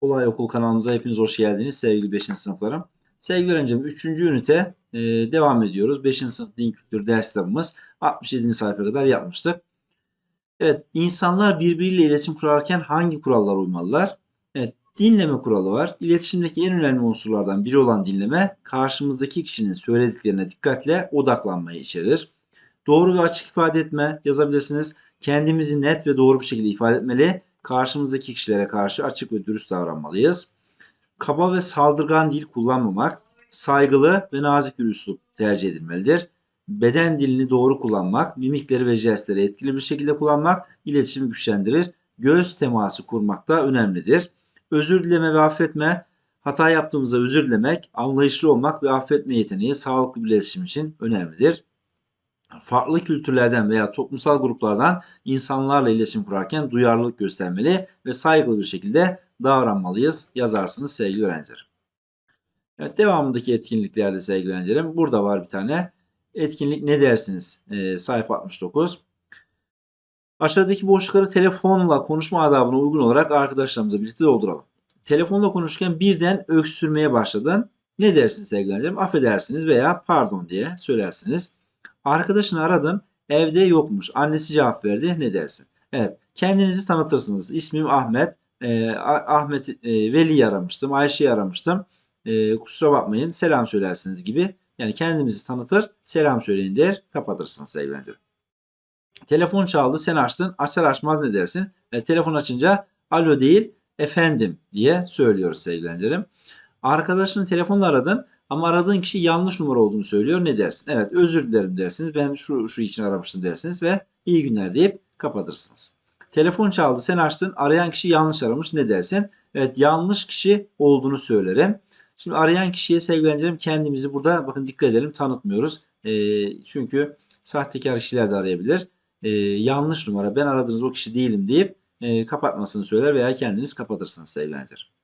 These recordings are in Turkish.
Kolay Okul kanalımıza hepiniz hoş geldiniz sevgili 5. sınıflarım. Sevgili öğrencim 3. ünite e, devam ediyoruz. 5. sınıf din kültürü ders kitabımız 67. sayfaya kadar yapmıştık. Evet insanlar birbiriyle iletişim kurarken hangi kurallara uymalılar? Evet dinleme kuralı var. İletişimdeki en önemli unsurlardan biri olan dinleme karşımızdaki kişinin söylediklerine dikkatle odaklanmayı içerir. Doğru ve açık ifade etme yazabilirsiniz. Kendimizi net ve doğru bir şekilde ifade etmeli. Karşımızdaki kişilere karşı açık ve dürüst davranmalıyız. Kaba ve saldırgan dil kullanmamak, saygılı ve nazik bir üslup tercih edilmelidir. Beden dilini doğru kullanmak, mimikleri ve jestleri etkili bir şekilde kullanmak iletişimi güçlendirir. Göz teması kurmak da önemlidir. Özür dileme ve affetme, hata yaptığımızda özür dilemek, anlayışlı olmak ve affetme yeteneği sağlıklı bir iletişim için önemlidir farklı kültürlerden veya toplumsal gruplardan insanlarla iletişim kurarken duyarlılık göstermeli ve saygılı bir şekilde davranmalıyız yazarsınız sevgili öğrenciler. Evet, devamındaki etkinliklerde sevgili öğrencilerim burada var bir tane. Etkinlik ne dersiniz? Ee, sayfa 69. Aşağıdaki boşlukları telefonla konuşma adabına uygun olarak arkadaşlarımızla birlikte dolduralım. Telefonla konuşurken birden öksürmeye başladın. Ne dersiniz sevgili öğrencilerim? Affedersiniz veya pardon diye söylersiniz. Arkadaşını aradın. Evde yokmuş. Annesi cevap verdi. Ne dersin? Evet. Kendinizi tanıtırsınız. İsmim Ahmet. Ee, Ahmet e, Veli'yi aramıştım. Ayşe'yi aramıştım. Ee, kusura bakmayın. Selam söylersiniz gibi. Yani kendimizi tanıtır. Selam söyleyin der. Kapatırsınız sevgili Telefon çaldı. Sen açtın. Açar açmaz ne dersin? E, telefon açınca alo değil efendim diye söylüyoruz sevgili Arkadaşını telefonla aradın. Ama aradığın kişi yanlış numara olduğunu söylüyor. Ne dersin? Evet özür dilerim dersiniz. Ben şu, şu için aramıştım dersiniz ve iyi günler deyip kapatırsınız. Telefon çaldı sen açtın. Arayan kişi yanlış aramış. Ne dersin? Evet yanlış kişi olduğunu söylerim. Şimdi arayan kişiye sevgileneceğim kendimizi burada bakın dikkat edelim tanıtmıyoruz. E, çünkü sahtekar kişiler de arayabilir. E, yanlış numara ben aradığınız o kişi değilim deyip e, kapatmasını söyler veya kendiniz kapatırsınız sevgileneceğim.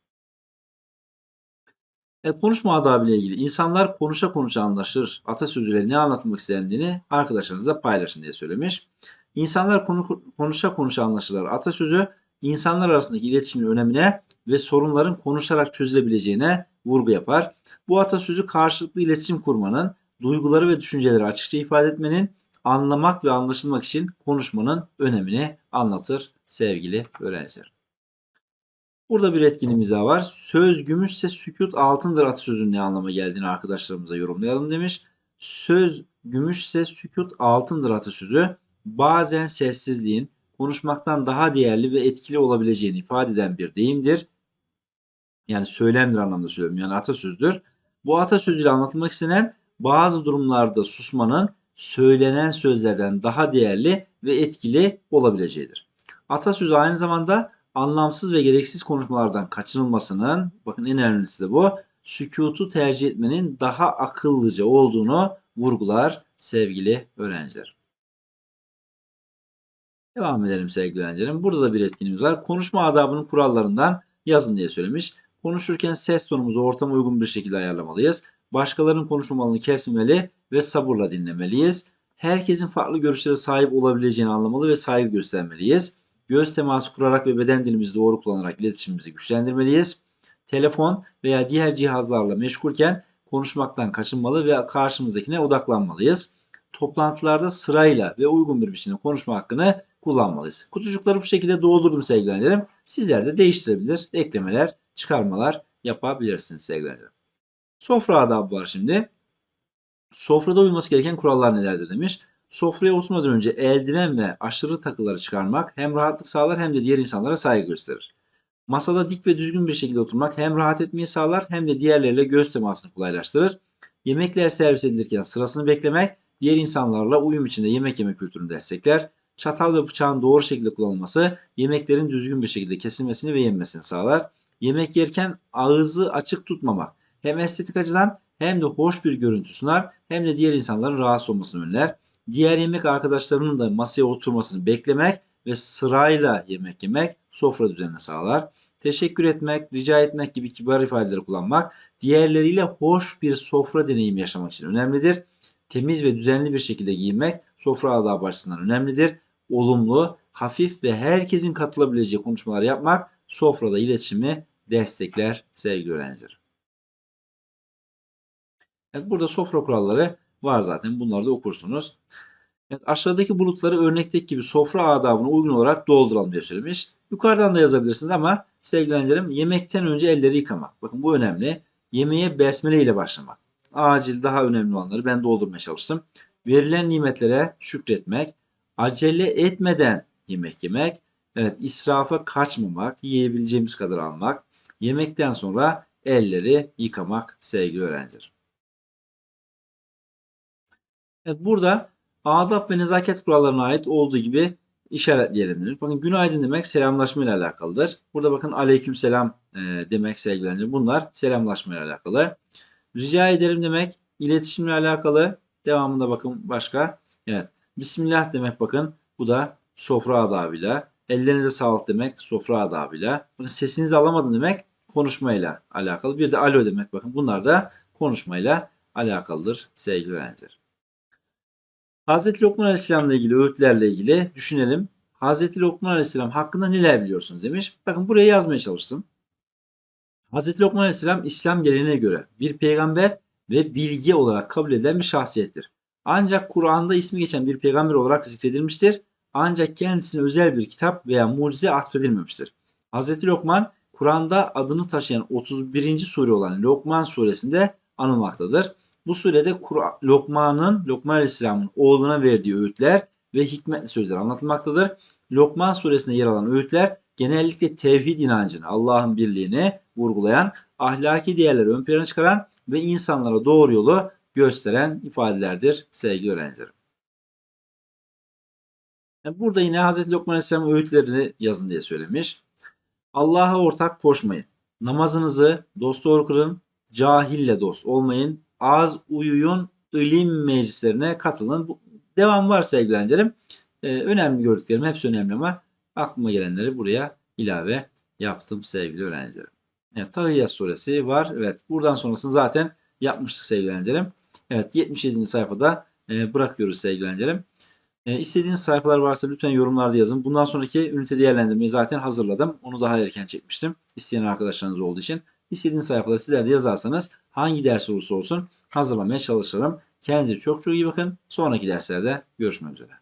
E, konuşma adabı ilgili insanlar konuşa konuşa anlaşır. Atasözüyle ne anlatmak istendiğini arkadaşlarınıza paylaşın diye söylemiş. İnsanlar konu, konuşa konuşa anlaşırlar. Atasözü insanlar arasındaki iletişimin önemine ve sorunların konuşarak çözülebileceğine vurgu yapar. Bu atasözü karşılıklı iletişim kurmanın, duyguları ve düşünceleri açıkça ifade etmenin, anlamak ve anlaşılmak için konuşmanın önemini anlatır sevgili öğrenciler. Burada bir etkinliğimiz daha var. Söz gümüşse sükut altındır atasözünün ne anlama geldiğini arkadaşlarımıza yorumlayalım demiş. Söz gümüşse sükut altındır atasözü bazen sessizliğin konuşmaktan daha değerli ve etkili olabileceğini ifade eden bir deyimdir. Yani söylemdir anlamda söylüyorum. Yani atasözdür. Bu atasözüyle anlatılmak istenen bazı durumlarda susmanın söylenen sözlerden daha değerli ve etkili olabileceğidir. Atasözü aynı zamanda anlamsız ve gereksiz konuşmalardan kaçınılmasının, bakın en önemlisi de bu, sükutu tercih etmenin daha akıllıca olduğunu vurgular sevgili öğrenciler. Devam edelim sevgili öğrencilerim. Burada da bir etkinliğimiz var. Konuşma adabının kurallarından yazın diye söylemiş. Konuşurken ses tonumuzu ortama uygun bir şekilde ayarlamalıyız. Başkalarının konuşmalarını kesmemeli ve sabırla dinlemeliyiz. Herkesin farklı görüşlere sahip olabileceğini anlamalı ve saygı göstermeliyiz. Göz teması kurarak ve beden dilimizi doğru kullanarak iletişimimizi güçlendirmeliyiz. Telefon veya diğer cihazlarla meşgulken konuşmaktan kaçınmalı ve karşımızdakine odaklanmalıyız. Toplantılarda sırayla ve uygun bir biçimde konuşma hakkını kullanmalıyız. Kutucukları bu şekilde doldurdum sevgili Sizler de değiştirebilir, eklemeler, çıkarmalar yapabilirsiniz sevgili Sofra adabı var şimdi. Sofrada uyması gereken kurallar nelerdir demiş. Sofraya oturmadan önce eldiven ve aşırı takıları çıkarmak hem rahatlık sağlar hem de diğer insanlara saygı gösterir. Masada dik ve düzgün bir şekilde oturmak hem rahat etmeyi sağlar hem de diğerleriyle göz temasını kolaylaştırır. Yemekler servis edilirken sırasını beklemek diğer insanlarla uyum içinde yemek yeme kültürünü destekler. Çatal ve bıçağın doğru şekilde kullanılması yemeklerin düzgün bir şekilde kesilmesini ve yenmesini sağlar. Yemek yerken ağzı açık tutmamak hem estetik açıdan hem de hoş bir görüntü sunar hem de diğer insanların rahatsız olmasını önler. Diğer yemek arkadaşlarının da masaya oturmasını beklemek ve sırayla yemek yemek sofra düzenini sağlar. Teşekkür etmek, rica etmek gibi kibar ifadeleri kullanmak diğerleriyle hoş bir sofra deneyimi yaşamak için önemlidir. Temiz ve düzenli bir şekilde giyinmek sofra adabı açısından önemlidir. olumlu, hafif ve herkesin katılabileceği konuşmalar yapmak sofrada iletişimi destekler sevgili öğrenciler. Evet, burada sofra kuralları var zaten. Bunları da okursunuz. Evet, aşağıdaki bulutları örnekteki gibi sofra adabına uygun olarak dolduralım diye söylemiş. Yukarıdan da yazabilirsiniz ama sevgili öğrencilerim yemekten önce elleri yıkamak. Bakın bu önemli. Yemeğe besmele ile başlamak. Acil daha önemli olanları ben doldurmaya çalıştım. Verilen nimetlere şükretmek. Acele etmeden yemek yemek. Evet israfa kaçmamak. Yiyebileceğimiz kadar almak. Yemekten sonra elleri yıkamak sevgili öğrenciler. Evet, burada adab ve nezaket kurallarına ait olduğu gibi işaretleyelim. Bakın günaydın demek selamlaşma ile alakalıdır. Burada bakın aleyküm selam e, demek sevgili öğrenciler. Bunlar selamlaşma ile alakalı. Rica ederim demek iletişimle alakalı. Devamında bakın başka. Evet. Bismillah demek bakın bu da sofra adabıyla. Ellerinize sağlık demek sofra adabıyla. Bakın sesinizi alamadım demek konuşmayla alakalı. Bir de alo demek bakın bunlar da konuşmayla alakalıdır sevgili öğrenciler. Hazreti Lokman Aleyhisselam'la ilgili öğütlerle ilgili düşünelim. Hazreti Lokman Aleyhisselam hakkında neler biliyorsunuz demiş. Bakın buraya yazmaya çalıştım. Hazreti Lokman Aleyhisselam İslam geleneğine göre bir peygamber ve bilgi olarak kabul edilen bir şahsiyettir. Ancak Kur'an'da ismi geçen bir peygamber olarak zikredilmiştir. Ancak kendisine özel bir kitap veya mucize atfedilmemiştir. Hazreti Lokman Kur'an'da adını taşıyan 31. sure olan Lokman suresinde anılmaktadır. Bu surede Lokman'ın, Lokman Aleyhisselam'ın oğluna verdiği öğütler ve hikmetli sözler anlatılmaktadır. Lokman suresinde yer alan öğütler genellikle tevhid inancını, Allah'ın birliğini vurgulayan, ahlaki değerleri ön plana çıkaran ve insanlara doğru yolu gösteren ifadelerdir sevgili öğrencilerim. Burada yine Hz. Lokman Aleyhisselam öğütlerini yazın diye söylemiş. Allah'a ortak koşmayın. Namazınızı dost doğru kırın. Cahille dost olmayın. Az uyuyun. ilim meclislerine katılın. Bu, devam var sevgili öğrencilerim. Ee, önemli gördüklerim hepsi önemli ama aklıma gelenleri buraya ilave yaptım sevgili öğrencilerim. Evet, Tahiyyat suresi var. Evet, buradan sonrasını zaten yapmıştık sevgili. Evet, 77. sayfada e, bırakıyoruz sevgili öğrencilerim. E, istediğiniz sayfalar varsa lütfen yorumlarda yazın. Bundan sonraki ünite değerlendirmeyi zaten hazırladım. Onu daha erken çekmiştim. İsteyen arkadaşlarınız olduğu için. İstediğiniz sayfaları sizler de yazarsanız hangi ders olursa olsun hazırlamaya çalışırım. Kendinize çok çok iyi bakın. Sonraki derslerde görüşmek üzere.